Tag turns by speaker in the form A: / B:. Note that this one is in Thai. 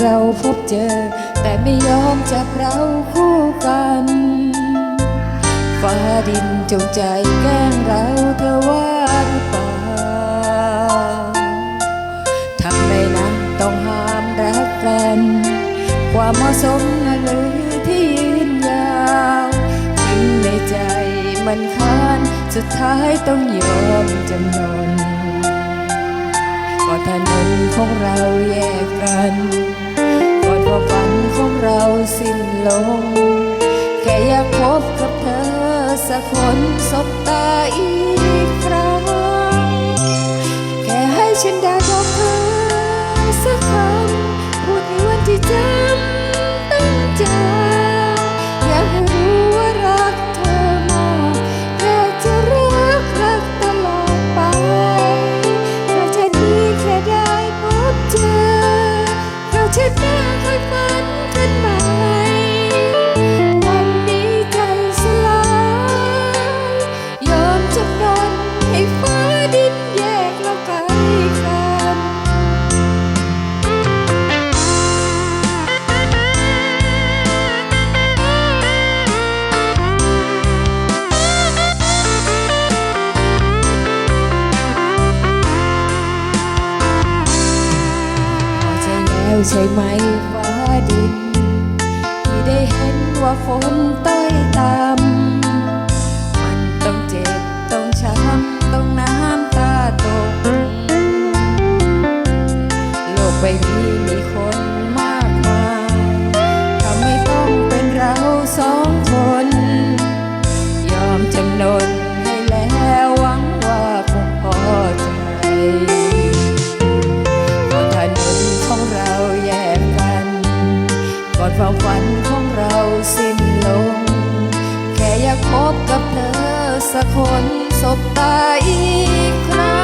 A: เราพบเจอ แต่ไม่ยอมจับเราคู่กันฟ้าดินจงใจแกล้งเราเธอว่าหรือเปล่าทำไมนะต้องห้ามรักกัน ความเหมาะสมนะหรือที่ยืนยาวถึงในใจมันค้านสุดท้ายต้องยอมจำนนก็ถนนของเราแยกกัน ลง แค่อยากพบกับเธอสักคนสบตาอีก แล้วใช่ไหมฟ้าดิน ที่ได้เห็นว่าฝนต้อยต่ำมันต้องเจ็บต้องช้ำต้องน้ำตาตกโลกใบนี้ ก่อนความฝันของเราสิ้นลง แค่อยากพบกับเธอสักคนสบตาอีกครั้ง